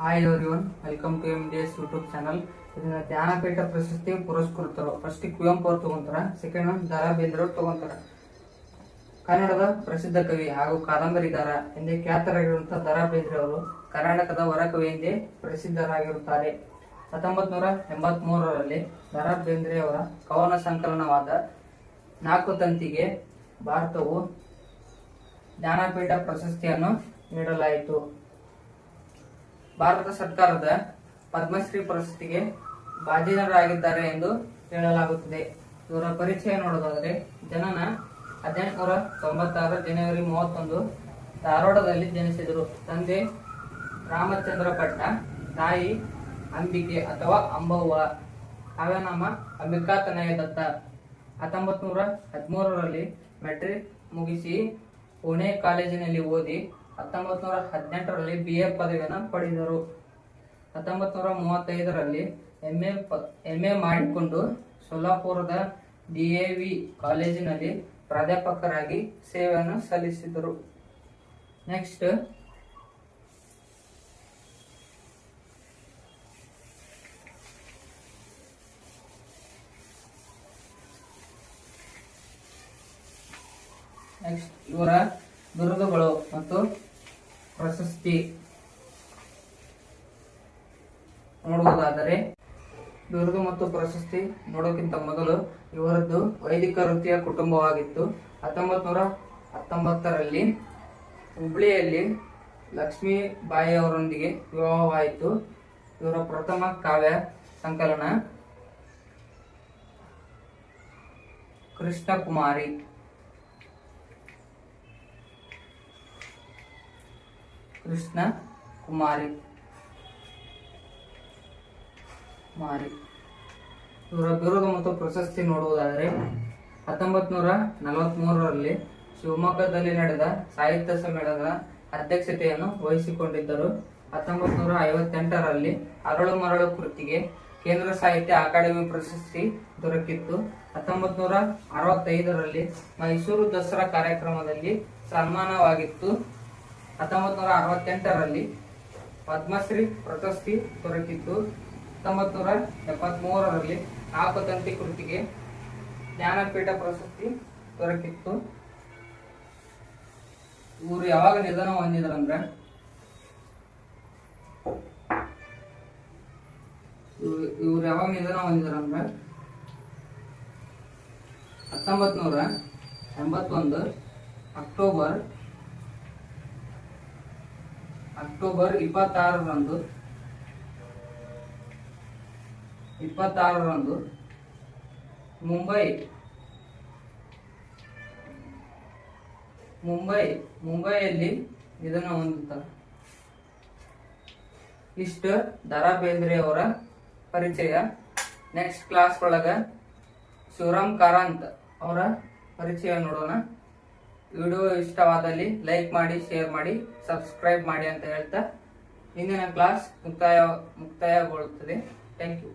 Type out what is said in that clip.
Hi everyone welcome to M D S YouTube channel ಇದನ್ನ ಜ್ಞಾನಪೀಠ ಪ್ರಶಸ್ತಿ ಪುರಸ್ಕೃತರು. First Kuvempu ಅವ್ರು ತಗೊಂತಾರ ಸೆಕೆಂಡ್ ಒನ್ ದರಾ ಬೇಂದ್ರ ಅವರು ತಗೊಂತಾರ. ಕನ್ನಡದ ಪ್ರಸಿದ್ಧ ಕವಿ ಹಾಗೂ ಕಾದಂಬರಿಗಾರ ಎಂದೇ ಖ್ಯಾತರಾಗಿರುವಂತಹ ದರಾ ಬೇಂದ್ರೆ ಅವರು ಕರ್ನಾಟಕದ ಹೊರಕವಿ ಎಂದೇ ಪ್ರಸಿದ್ಧರಾಗಿರುತ್ತಾರೆ. ಹತ್ತೊಂಬತ್ ನೂರ ಎಂಬತ್ ಮೂರರಲ್ಲಿ ದರಾ ಬೇಂದ್ರೆ ಅವರ ಕವನ ಸಂಕಲನವಾದ ನಾಲ್ಕು ತಂತಿಗೆ ಭಾರತವು ಜ್ಞಾನಪೀಠ ಪ್ರಶಸ್ತಿಯನ್ನು ನೀಡಲಾಯಿತು. ಭಾರತ ಸರ್ಕಾರದ ಪದ್ಮಶ್ರೀ ಪ್ರಶಸ್ತಿಗೆ ಭಾಜನರಾಗಿದ್ದಾರೆ ಎಂದು ಹೇಳಲಾಗುತ್ತದೆ. ಇವರ ಪರಿಚಯ ನೋಡೋದಾದ್ರೆ, ಜನನ ಹದಿನೆಂಟುನೂರ ತೊಂಬತ್ತಾರು ಜನವರಿ ಮೂವತ್ತೊಂದು ಧಾರವಾಡದಲ್ಲಿ ಜನಿಸಿದರು. ತಂದೆ ರಾಮಚಂದ್ರ ಭಟ್ಟ ತಾಯಿ ಅಂಬಿಕೆ ಅಥವಾ ಅಂಬವ್ವ. ಕಾವ್ಯನಾಮ ಅಂಬಿಕಾ ತನಯ ದತ್ತ ಹತ್ತೊಂಬತ್ತು ನೂರ ಹದಿಮೂರರಲ್ಲಿ ಮೆಟ್ರಿಕ್ ಮುಗಿಸಿ ಪುಣೆ ಕಾಲೇಜಿನಲ್ಲಿ ಓದಿ ಹತ್ತೊಂಬತ್ ನೂರ ಹದಿನೆಂಟರಲ್ಲಿ ಬಿ ಎ ಪದವಿಯನ್ನು ಪಡೆದರು. ಹತ್ತೊಂಬತ್ ನೂರ ಮೂವತ್ತೈದರಲ್ಲಿ ಎಂ ಎ ಎಂ ಎ ಮಾಡಿಕೊಂಡು ಸೊಲ್ಲಾಪುರದ ಡಿ ಎ ವಿ ಕಾಲೇಜಿನಲ್ಲಿ ಪ್ರಾಧ್ಯಾಪಕರಾಗಿ ಸೇವೆಯನ್ನು ಸಲ್ಲಿಸಿದರು. ನೆಕ್ಸ್ಟ್. ನೆಕ್ಸ್ಟ್ ಇವರ ಬಿರುದುಗಳು ಮತ್ತು ನೋಡುವುದಾದರೆ ದುರ್ಗ ಮತ್ತು ಪ್ರಶಸ್ತಿ ನೋಡೋಕ್ಕಿಂತ ಮೊದಲು ಇವರದ್ದು ವೈದಿಕ ವೃತ್ತಿಯ ಕುಟುಂಬವಾಗಿತ್ತು. ಹತ್ತೊಂಬತ್ ನೂರ ಹತ್ತೊಂಬತ್ತರಲ್ಲಿ ಹುಬ್ಳಿಯಲ್ಲಿ ಲಕ್ಷ್ಮೀ ಬಾಯಿ ಅವರೊಂದಿಗೆ ವಿವಾಹವಾಯಿತು. ಇವರ ಪ್ರಥಮ ಕಾವ್ಯ ಸಂಕಲನ ಕೃಷ್ಣ ಕೃಷ್ಣ ಕುಮಾರಿ. ಕುಮಾರಿ. ಇವರ ಮತ್ತು ಪ್ರಶಸ್ತಿ ನೋಡುವುದಾದರೆ ಹತ್ತೊಂಬತ್ ನೂರ ನಲವತ್ಮೂರರಲ್ಲಿ ಶಿವಮೊಗ್ಗದಲ್ಲಿ ನಡೆದ ಸಾಹಿತ್ಯ ಸಮ್ಮೇಳನದ ಅಧ್ಯಕ್ಷತೆಯನ್ನು ವಹಿಸಿಕೊಂಡಿದ್ದರು. ಹತ್ತೊಂಬತ್ ನೂರ ಐವತ್ತೆಂಟರಲ್ಲಿ ಅರಳು ಮರಳು ಕೃತಿಗೆ ಕೇಂದ್ರ ಸಾಹಿತ್ಯ ಅಕಾಡೆಮಿ ಪ್ರಶಸ್ತಿ ದೊರಕಿತ್ತು. ಹತ್ತೊಂಬತ್ತು ನೂರ ಅರವತ್ತೈದರಲ್ಲಿ ಮೈಸೂರು ದಸರಾ ಕಾರ್ಯಕ್ರಮದಲ್ಲಿ ಸನ್ಮಾನವಾಗಿತ್ತು. ಹತ್ತೊಂಬತ್ ನೂರ ಅರವತ್ತೆಂಟರಲ್ಲಿ ಪದ್ಮಶ್ರೀ ಪ್ರಶಸ್ತಿ ದೊರಕಿತ್ತು ಹತ್ತೊಂಬತ್ತು ನೂರ ಎಪ್ಪತ್ತ್ ಮೂರರಲ್ಲಿ ನಾಲ್ಕು ತಂತಿ ಕೃತಿಗೆ ಜ್ಞಾನಪೀಠ ಪ್ರಶಸ್ತಿ ದೊರಕಿತ್ತು. ಇವರು ಯಾವಾಗ ನಿಧನ ಹೊಂದಿದ್ರಂದ್ರೆ, ಇವ್ರು ಯಾವಾಗ ನಿಧನ ಹೊಂದಿದ್ರಂದ್ರೆ ಹತ್ತೊಂಬತ್ತು ನೂರ ಎಂಬತ್ತೊಂದು ಅಕ್ಟೋಬರ್ ಅಕ್ಟೋಬರ್ ಇಪ್ಪತ್ತಾರರಂದು ಇಪ್ಪತ್ತಾರರಂದು ಮುಂಬೈ ಮುಂಬೈ, ಮುಂಬೈಯಲ್ಲಿ ಇದನ್ನು ಹೊಂದುತ್ತಾರೆ ಇಷ್ಟು ದರಾ ಬೇಂದ್ರೆ ಅವರ ಪರಿಚಯ ನೆಕ್ಸ್ಟ್ ಕ್ಲಾಸ್ ಒಳಗೆ ಶಿವರಾಮ್ ಕಾರಂತ್ ಅವರ ಪರಿಚಯ ನೋಡೋಣ. ವಿಡಿಯೋ ಇಷ್ಟವಾದಲ್ಲಿ ಲೈಕ್ ಮಾಡಿ, ಶೇರ್ ಮಾಡಿ, ಸಬ್ಸ್ಕ್ರೈಬ್ ಮಾಡಿ ಅಂತ ಹೇಳ್ತಾ, ಇಂದಿನ ಕ್ಲಾಸ್ ಮುಕ್ತಾಯ ಮುಕ್ತಾಯಗೊಳ್ಳುತ್ತದೆ. Thank you.